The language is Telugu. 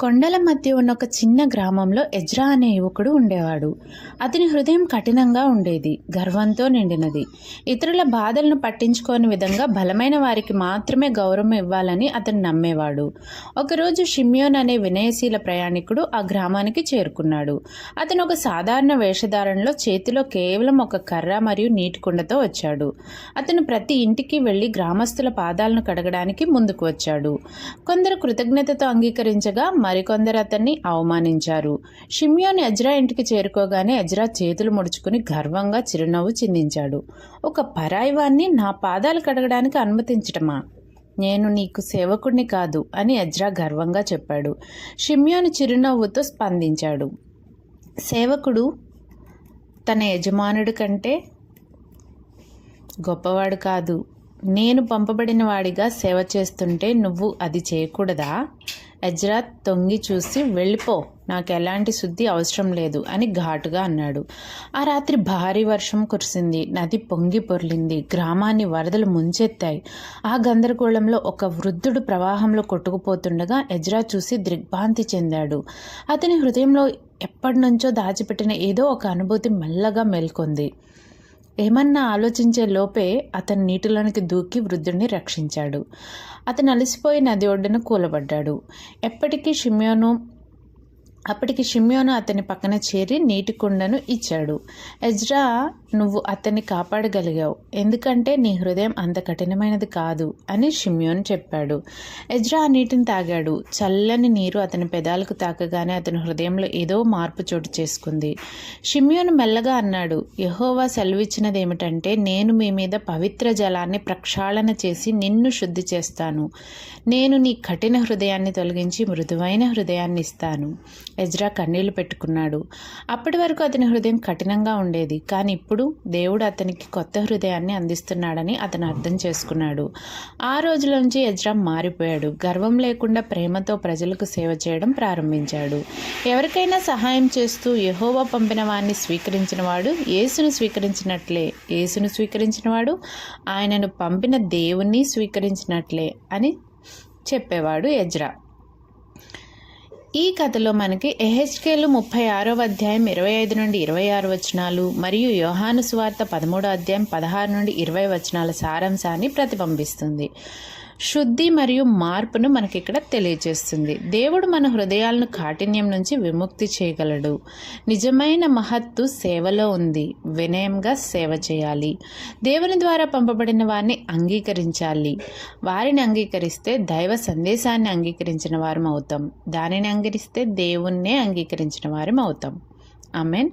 కొండల మధ్య ఉన్న ఒక చిన్న గ్రామంలో ఎజ్రా అనే యువకుడు ఉండేవాడు. అతని హృదయం కఠినంగా ఉండేది గర్వంతో నిండినది. ఇతరుల బాధలను పట్టించుకోని విధంగా బలమైన వారికి మాత్రమే గౌరవం ఇవ్వాలని అతను నమ్మేవాడు. ఒకరోజు షిమ్యోన్ అనే వినయశీల ప్రయాణికుడు ఆ గ్రామానికి చేరుకున్నాడు. అతను ఒక సాధారణ వేషధారణలో చేతిలో కేవలం ఒక కర్ర మరియు నీటి కుండతో వచ్చాడు. అతను ప్రతి ఇంటికి వెళ్ళి గ్రామస్తుల పాదాలను కడగడానికి ముందుకు వచ్చాడు. కొందరు కృతజ్ఞతతో అంగీకరించగా మరికొందరు అతన్ని అవమానించారు. షిమ్యోన్ ఎజ్రా ఇంటికి చేరుకోగానే ఎజ్రా చేతులు ముడుచుకుని గర్వంగా చిరునవ్వు చిందించాడు. ఒక పరాయివాన్ని నా పాదాలు కడగడానికి అనుమతించటమా? నేను నీకు సేవకుడిని కాదు అని ఎజ్రా గర్వంగా చెప్పాడు. షిమ్యోన్ చిరునవ్వుతో స్పందించాడు. సేవకుడు తన యజమానుడి కంటే గొప్పవాడు కాదు. నేను పంపబడిన వాడిగా సేవ చేస్తుంటే నువ్వు అది చేయకూడదా? ఎజ్రా తొంగి చూసి వెళ్ళిపో నాకు ఎలాంటి శుద్ధి అవసరం లేదు అని ఘాటుగా అన్నాడు. ఆ రాత్రి భారీ వర్షం కురిసింది నది పొంగి పొర్లింది గ్రామాన్ని వరదలు ముంచెత్తాయి. ఆ గందరగోళంలో ఒక వృద్ధుడు ప్రవాహంలో కొట్టుకుపోతుండగా ఎజ్రా చూసి దిగ్భ్రాంతి చెందాడు. అతని హృదయంలో ఎప్పటి నుంచో దాచిపెట్టిన ఏదో ఒక అనుభూతి మెల్లగా మేల్కొంది. ఏమన్నా ఆలోచించే లోపే అతను నీటిలోనికి దూకి వృద్ధుడిని రక్షించాడు. అతను అలసిపోయి నది ఒడ్డున కూలబడ్డాడు. ఎప్పటికీ షిమ్యోను అప్పటికి షిమ్యోను అతని పక్కన చేరి నీటి కుండను ఇచ్చాడు. ఎజ్రా నువ్వు అతన్ని కాపాడగలిగావు. ఎందుకంటే నీ హృదయం అంత కఠినమైనది కాదు అని షిమ్యోన్ చెప్పాడు. ఎజ్రా ఆ నీటిని తాగాడు. చల్లని నీరు అతని పెదాలకు తాకగానే అతని హృదయంలో ఏదో మార్పు చోటు చేసుకుంది. షిమ్యోను మెల్లగా అన్నాడు యహోవా సెలవిచ్చినది ఏమిటంటే నేను మీ మీద పవిత్ర జలాన్ని ప్రక్షాళన చేసి నిన్ను శుద్ధి చేస్తాను. నేను నీ కఠిన హృదయాన్ని తొలగించి మృదువైన హృదయాన్ని ఇస్తాను. ఎజ్రా కన్నీళ్ళు పెట్టుకున్నాడు. అప్పటి వరకు అతని హృదయం కఠినంగా ఉండేది. కానీ ఇప్పుడు దేవుడు అతనికి కొత్త హృదయాన్ని అందిస్తున్నాడని అతను అర్థం చేసుకున్నాడు. ఆ రోజుల నుంచి ఎజ్రా మారిపోయాడు. గర్వం లేకుండా ప్రేమతో ప్రజలకు సేవ చేయడం ప్రారంభించాడు. ఎవరికైనా సహాయం చేస్తూ యహోవా పంపిన వారిని స్వీకరించిన వాడు యేసును స్వీకరించినట్లే. యేసును స్వీకరించినవాడు ఆయనను పంపిన దేవుణ్ణి స్వీకరించినట్లే అని చెప్పేవాడు ఎజ్రా. ఈ కథలో మనకి ఎహెచ్కేలు ముప్పై ఆరవ అధ్యాయం ఇరవై ఐదు నుండి ఇరవై ఆరు వచనాలు మరియు యోహాను సువార్త పదమూడో అధ్యాయం పదహారు నుండి ఇరవై వచనాల సారాంశాన్ని ప్రతిబింబిస్తుంది. శుద్ధి మరియు మార్పును మనకి ఇక్కడ తెలియజేస్తుంది. దేవుడు మన హృదయాలను కాఠిన్యం నుంచి విముక్తి చేయగలడు. నిజమైన మహత్తు సేవలో ఉంది. వినయంగా సేవ చేయాలి. దేవుని ద్వారా పంపబడిన వారిని అంగీకరించాలి. వారిని అంగీకరిస్తే దైవ సందేశాన్ని అంగీకరించిన వారం అవుతాం. దానిని అంగీకరిస్తే దేవుణ్ణే అంగీకరించిన వారం అవుతాం. ఆమెన్.